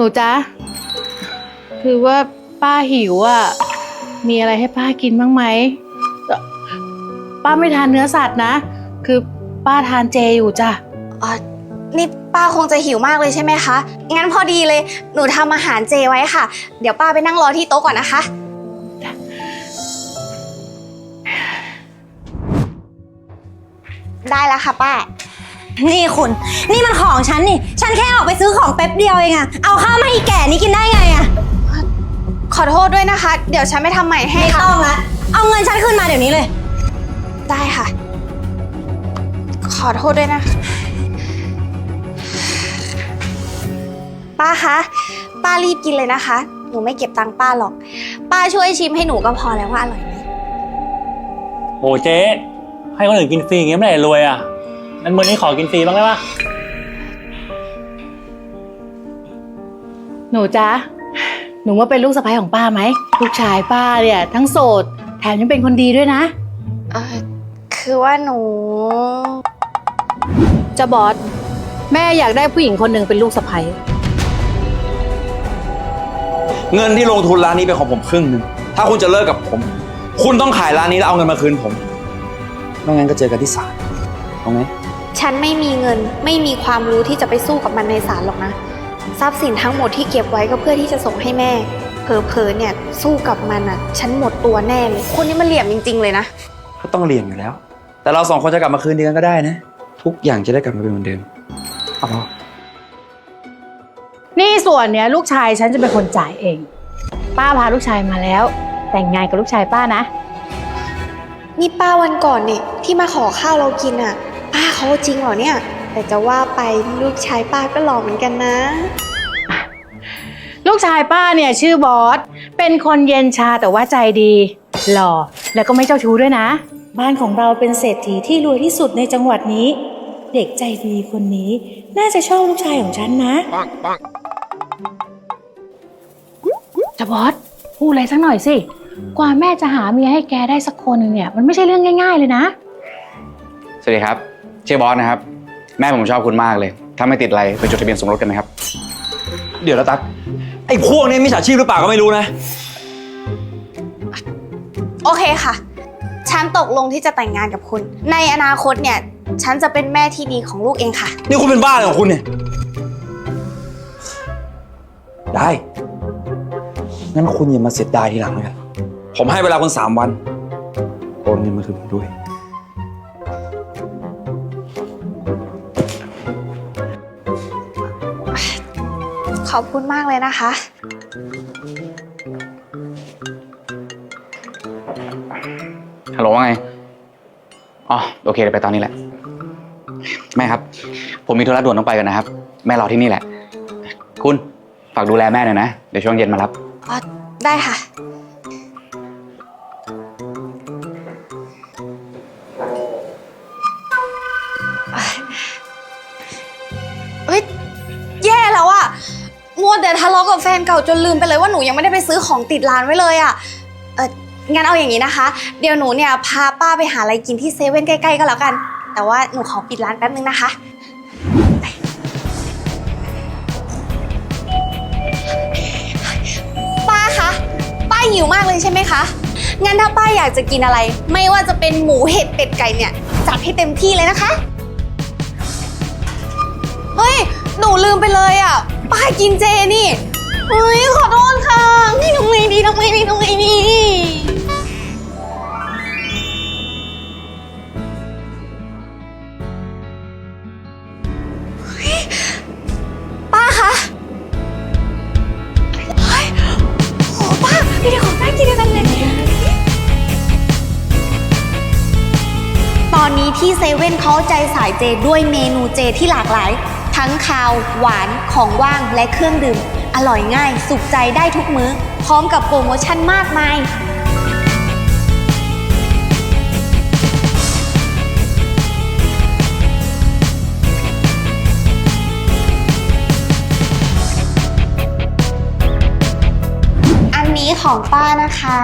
หนูจ๊ะ คือว่าป้าหิวอะ มีอะไรให้ป้ากินบ้างไหมเอ่อป้าไม่ทานเนื้อสัตว์นะ คือป้าทานเจอยู่จ้ะ อ๋อนี่ป้าคงจะหิวมากเลยใช่ไหมคะ งั้นพอดีเลย หนูทำอาหารเจไว้ค่ะ เดี๋ยวป้าไปนั่งรอที่โต๊ะก่อนนะคะ ได้แล้วค่ะป้า นี่คุณ นี่มันของฉันนี่ ฉันแค่ออกไปซื้อของแป๊บเดียวเองอะเอาข้าวมาอีแก่นี่กินได้ไงอะขอโทษด้วยนะคะ เดี๋ยวฉันไม่ทำใหม่ให้ไม่ค่ะ ต้องละเอาเงินฉันคืนมาเดี๋ยวนี้เลย ได้ค่ะ ขอโทษด้วยนะคะป้าคะป้ารีบกินเลยนะคะ หนูไม่เก็บตังค์ป้าหรอก ป้าช่วยชิมให้หนูก็พอแล้วว่าอร่อยไหมโอ้เจ๊ให้คนอื่นกินฟรีอย่างเงี้ยไม่ได้รวยอะ นั้นมื้อนี้ขอกินฟรีบ้างได้ปะหนูจ๊ะ หนูว่าเป็นลูกสะใภ้ของป้าไหม ลูกชายป้าเนี่ย ทั้งโสด แถมยังเป็นคนดีด้วยนะ เออคือว่าหนู จะบอส แม่อยากได้ผู้หญิงคนหนึ่งเป็นลูกสะใภ้เงินที่ลงทุนร้านนี้เป็นของผมครึ่งหนึ่งถ้าคุณจะเลิกกับผม คุณต้องขายร้านนี้แล้วเอาเงินมาคืนผม ไม่งั้นก็เจอกันที่ศาลเอาไหม ฉันไม่มีเงินไม่มีความรู้ที่จะไปสู้กับมันในศาลหรอกนะ ทรัพย์สินทั้งหมดที่เก็บไว้ก็เพื่อที่จะส่งให้แม่ เผลอๆเนี่ยสู้กับมันอะ ฉันหมดตัวแน่เลยคนนี้มันเหลี่ยมจริง ๆ เลยนะ ก็ต้องเรียนอยู่แล้ว แต่เราสองคนจะกลับมาคืนดีกันก็ได้นะ ทุกอย่างจะได้กลับมาเป็นเหมือนเดิมเอาเปล่านี่ส่วนเนี้ยลูกชายฉันจะเป็นคนจ่ายเอง ป้าพาลูกชายมาแล้ว แต่งงานกับลูกชายป้านะ นี่ป้าวันก่อนเนี่ยที่มาขอข้าวเรากินอะป้า เขาจริงเหรอเนี่ย แต่จะว่าไปลูกชายป้าก็หล่อเหมือนกันนะ ลูกชายป้าเนี่ยชื่อบอส เป็นคนเย็นชาแต่ว่าใจดี หล่อ แล้วก็ไม่เจ้าชู้ด้วยนะ บ้านของเราเป็นเศรษฐีที่รวยที่สุดในจังหวัดนี้ เด็กใจดีคนนี้น่าจะชอบลูกชายของฉันนะจะบอสพูดอะไรสักหน่อยสิ กว่าแม่จะหาเมียให้แกได้สักคนหนึ่งเนี่ย มันไม่ใช่เรื่องง่าย ๆ เลยนะ สวัสดีครับ ชื่อบอสนะครับ แม่ผมชอบคุณมากเลย ถ้าไม่ติดอะไรไปจดทะเบียนสมรสกันไหมครับ เดี๋ยวแล้วตั๊กไอ้พวกนี้มิจฉาชีพหรือเปล่าก็ไม่รู้นะ โอเคค่ะ ฉันตกลงที่จะแต่งงานกับคุณ ในอนาคตเนี่ย ฉันจะเป็นแม่ที่ดีของลูกเองค่ะ นี่คุณเป็นบ้าอะไรของคุณเนี่ย ได้งั้นคุณอย่ามาเสียดายทีหลังเลยกันผมให้เวลาคุณสามวันโอนเงินมาคืนผมด้วย ขอบคุณมากเลยนะคะ ฮัลโหลว่าไง อ๋อ โอเคเดี๋ยวไปตอนนี้แหละ แม่ครับ ผมมีธุระด่วนต้องไปกันนะครับ แม่รอที่นี่แหละ คุณ ฝากดูแลแม่หน่อยนะ เดี๋ยวช่วงเย็นมารับ อ๋อ ได้ค่ะ ทะเลาะกับแฟนเก่าจนลืมไปเลยว่าหนูยังไม่ได้ไปซื้อของติดร้านไว้เลยอะเอองั้นเอาอย่างนี้นะคะ เดี๋ยวหนูเนี่ยพาป้าไปหาอะไรกินที่เซเว่นใกล้ๆก็แล้วกัน แต่ว่าหนูขอปิดร้านแป๊บนึงนะคะ ป้าคะ ป้าหิวมากเลยใช่ไหมคะ งั้นถ้าป้าอยากจะกินอะไร ไม่ว่าจะเป็นหมูเห็ดเป็ดไก่เนี่ยจัดให้เต็มที่เลยนะคะ เฮ้ย หนูลืมไปเลยอะ ป้ากินเจนี่เฮ้ยขอโทษค่ะนี่ทำไงดีทำไงดีทำไงดีเฮ้ยป้าคะเฮ้ยโหป้ามีแต่ของน่ากินทั้งนั้นเลยตอนนี้ที่เซเว่นเขาใจสายเจด้วยเมนูเจที่หลากหลาย ทั้งคาว หวาน ของว่างและเครื่องดื่ม อร่อยง่าย สุขใจได้ทุกมื้อ พร้อมกับโปรโมชั่นมากมาย อันนี้ของป้านะคะ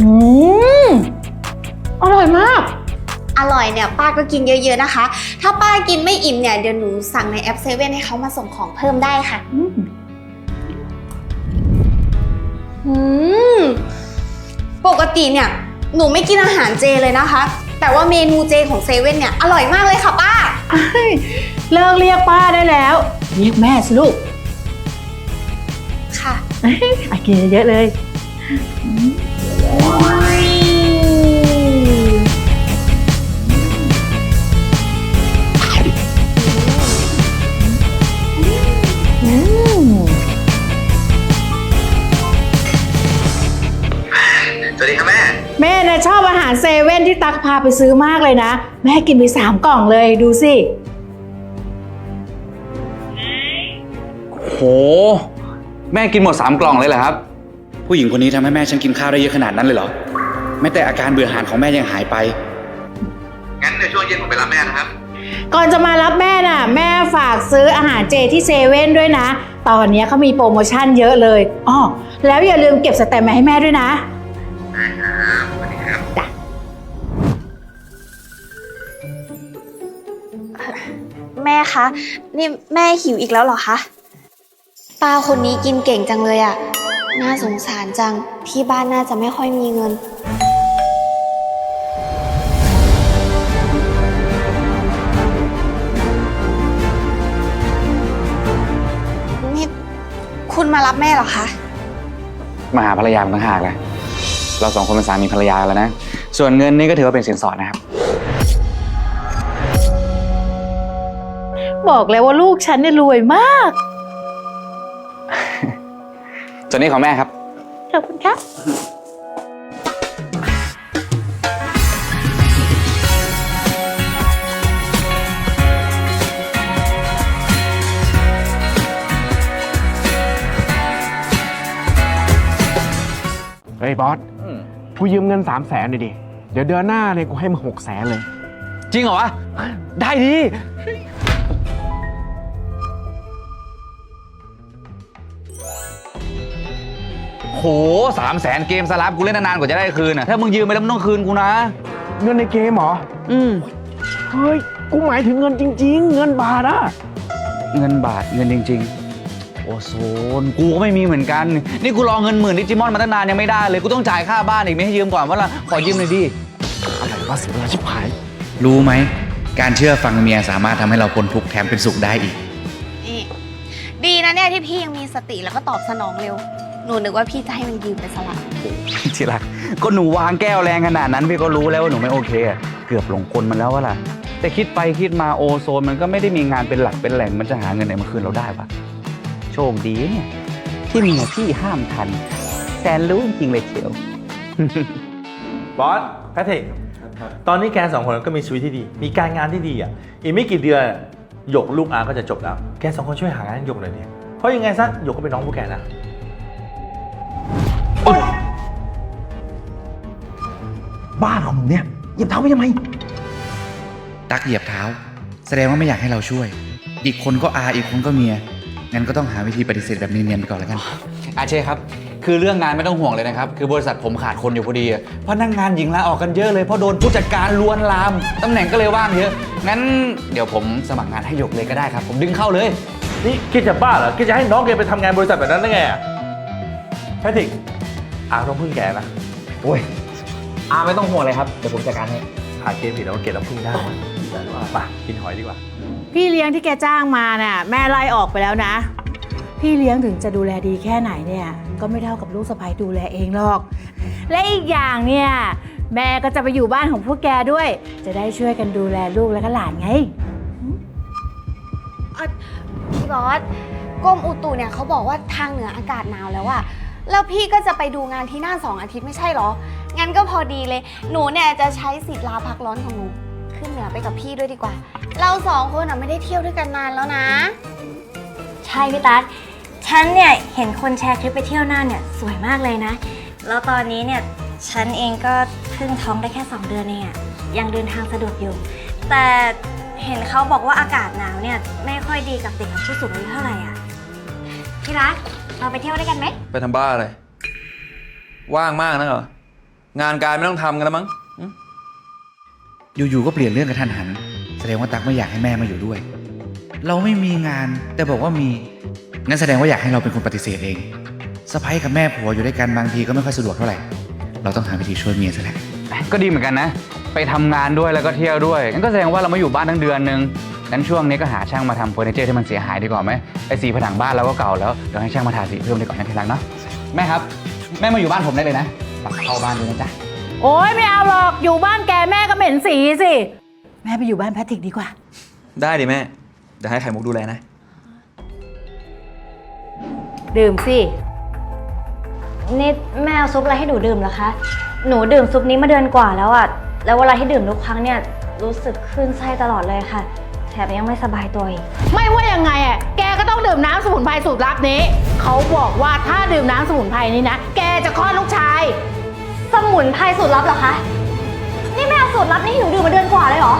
อืมอืมอร่อยมาก อร่อยเนี่ยป้าก็กินเยอะ ๆนะคะ ถ้าป้ากินไม่อิ่มเนี่ยเดี๋ยวหนูสั่งในแอปเซเว่นให้เขามาส่งของเพิ่มได้ค่ะ อืมอืมปกติเนี่ย หนูไม่กินอาหารเจเลยนะคะ แต่ว่าเมนูเจของเซเว่นเนี่ยอร่อยมากเลยค่ะป้าเลิกเรียกป้าได้แล้ว เรียกแม่สิลูกค่ะ อะกินเยอะๆเลยอืม สวัสดีครับแม่ แม่นะชอบอาหารเซเว่นที่ตักพาไปซื้อมากเลยนะ แม่กินไปสามกล่องเลยดูสิ โห แม่กินหมดสามกล่องเลยเหรอครับ ผู้หญิงคนนี้ทำให้แม่ฉันกินข้าวได้เยอะขนาดนั้นเลยเหรอแม้แต่อาการเบื่ออาหารของแม่ยังหายไป งั้นในช่วงเย็นผมไปรับแม่นะครับ ก่อนจะมารับแม่น่ะ แม่ฝากซื้ออาหารเจที่เซเว่นด้วยนะ ตอนนี้เขามีโปรโมชั่นเยอะเลยอ๋อแล้วอย่าลืมเก็บสแตมป์มาให้แม่ด้วยนะแม่คะ นี่แม่หิวอีกแล้วเหรอคะ ป้าคนนี้กินเก่งจังเลยอะ น่าสงสารจัง ที่บ้านน่าจะไม่ค่อยมีเงิน นี่ คุณมารับแม่เหรอคะ มาหาภรรยาผมต่างหากแหละเราสองคนเป็นสามีภรรยาแล้วนะ ส่วนเงินนี่ก็ถือว่าเป็นสินสอดนะครับ บอกแล้วว่าลูกฉันเนี่ยรวยมาก ส่วนนี้ของแม่ครับ ขอบคุณครับ เฮ้ยบอส กูยืมเงินสามแสนหน่อยดิ เดี๋ยวเดือนหน้าเนี่ยกูให้มึงหกแสนเลย จริงเหรอวะ ได้ดิ โหสามแสนเกมสลับกูเล่นนานๆกว่าจะได้คืนอะถ้ามึงยืมไปแล้วมึงต้องคืนกูนะ เงินในเกมเหรอ อืมเฮ้ย กูหมายถึงเงินจริง ๆ เงินบาทอะเงินบาทเงินจริง ๆ โอโซนกูก็ไม่มีเหมือนกัน นี่กูรอเงินหมื่นดิจิมอนมาตั้งนานยังไม่ได้เลยกูต้องจ่ายค่าบ้านอีกไม่ให้ยืมก่อนว่าละขอยืมหน่อยดิอะไรวะเสียเวลาชิบหาย รู้ไหม การเชื่อฟังเมียสามารถทำให้เราพ้นทุกข์แถมเป็นสุขได้อีก นี่ ดีนะเนี่ยที่พี่ยังมีสติแล้วก็ตอบสนองเร็ว หนูนึกว่าพี่จะให้มันยืมไปสลับที่รักก็หนูวางแก้วแรงขนาดนั้นพี่ก็รู้แล้วว่าหนูไม่โอเคอะเกือบหลงกลมันแล้วว่าล่ะ แต่คิดไปคิดมาโอโซนมันก็ไม่ได้มีงานเป็นหลักเป็นแหล่งมันจะหาเงินไหนมาคืนเราได้ปะโชคดีเนี่ยที่เมียพี่ห้ามทันแสนรู้จริงๆเลยเชียว บอสแพทริกตอนนี้แกสองคนก็มีชีวิตที่ดี มีการงานที่ดีอะ อีกไม่กี่เดือนหยกลูกอาก็จะจบแล้ว แกสองคนช่วยหางานให้หยกหน่อยดิเพราะยังไงซะหยกก็เป็นน้องพวกแกนะ บ้านของมึงเนี่ยหยิบเท้าไปทำไม ตักเหยียบเท้า แสดงว่าไม่อยากให้เราช่วย อีกคนก็อาอีกคนก็เมีย งั้นก็ต้องหาวิธีปฏิเสธแบบเนียนๆไปก่อนแล้วกัน อาเช่ครับ คือเรื่องงานไม่ต้องห่วงเลยนะครับ คือบริษัทผมขาดคนอยู่พอดีอะเพราะนั่งงานหญิงลาออกกันเยอะเลยเพราะโดนผู้จัดการลวนลามตำแหน่งก็เลยว่างเยอะ งั้นเดี๋ยวผมสมัครงานให้หยกเลยก็ได้ครับ ผมดึงเข้าเลย นี่แกจะบ้าเหรอแกจะให้น้องแกไปทำงานบริษัทแบบนั้นได้ไงอะแพทริกอาต้องพึ่งแกนะ โอ้ย อาไม่ต้องห่วงเลยครับ เดี๋ยวผมจัดการให้หาเกมผิดแล้วาเกมต้องพึ่งได้ไปกินหอยดีกว่า พี่เลี้ยงที่แกจ้างมาน่ะแม่ไล่ออกไปแล้วนะ พี่เลี้ยงถึงจะดูแลดีแค่ไหนเนี่ย ก็ไม่เท่ากับลูกสะใภ้ดูแลเองหรอก และอีกอย่างเนี่ยแม่ก็จะไปอยู่บ้านของพวกแกด้วย จะได้ช่วยกันดูแลลูกและก็หลานไง พี่บอสกรมอุตุเนี่ยเขาบอกว่าทางเหนืออากาศหนาวแล้วอะแล้วพี่ก็จะไปดูงานที่น่านสองอาทิตย์ไม่ใช่เหรอ งั้นก็พอดีเลย หนูเนี่ยจะใช้สิทธิ์ลาพักร้อนของหนู ขึ้นเหนือไปกับพี่ด้วยดีกว่า เราสองคนอะไม่ได้เที่ยวด้วยกันนานแล้วนะ ใช่พี่ตั๊กฉันเนี่ยเห็นคนแชร์คลิปไปเที่ยวน่านเนี่ยสวยมากเลยนะ แล้วตอนนี้เนี่ยฉันเองก็เพิ่งท้องได้แค่ 2 เดือนเองอะยังเดินทางสะดวกอยู่ แต่เห็นเขาบอกว่าอากาศหนาวเนี่ยไม่ค่อยดีกับเด็กกับผู้สูงอายุเท่าไหร่อะพี่รักเราไปเที่ยวด้วยกันไหม ไปทำบ้าอะไร ว่างมากนะเหรอ งานการไม่ต้องทำกันแล้วมั้ง อยู่ๆก็เปลี่ยนเรื่องกระทันหัน แสดงว่าตั๊กไม่อยากให้แม่มาอยู่ด้วย เราไม่มีงานแต่บอกว่ามีงั้นแสดงว่าอยากให้เราเป็นคนปฏิเสธเองสะพ้ยกับแม่ผัวอยู่ด้วยกันบางทีก็ไม่ค่อยสะดวกเท่าไหร่ เราต้องหาวิธีช่วยเมียซะแหละก็ดีเหมือนกันนะ ไปทำงานด้วยแล้วก็เที่ยวด้วยงั้นก็แสดงว่าเราไม่อยู่บ้านทั้งเดือนนึงงั้นช่วงนี้ก็หาช่างมาทำเฟอร์นิเจอร์ที่มันเสียหายดีกว่าไหมไอ้สีผนังบ้านเราก็เก่าแล้วเดี๋ยวให้ช่างมาทาสีเพิ่มดีกว่านะทีหลังเนาะแม่ครับ แม่มาอยู่บ้านผมได้เลยนะ กลับเข้าบ้านเลยนะจ๊ะ โอ้ยไม่เอาหรอกอยู่บ้านแกแม่ก็เหม็นสีสิ แม่ไปอยู่บ้านแพทริกดีกว่า ได้ดิแม่ เดี๋ยวให้ไข่มุกดูแลนะ ดื่มสิ นี่แม่เอาซุปอะไรให้หนูดื่มเหรอคะ หนูดื่มซุปนี้มาเดือนกว่าแล้วอะแล้วเวลาที่ดื่มทุกครั้งเนี่ยรู้สึกคลื่นไส้ตลอดเลยค่ะแถมยังไม่สบายตัวอีก ไม่ว่ายังไงอะ แกก็ต้องดื่มน้ำสมุนไพรสูตรลับนี้ เขาบอกว่าถ้าดื่มน้ำสมุนไพรนี้นะ แกจะคลอดลูกชาย สมุนไพรสูตรลับเหรอคะ นี่แม่เอาสูตรลับนี่ให้หนูดื่มมาเดือนกว่าเลยเหรอ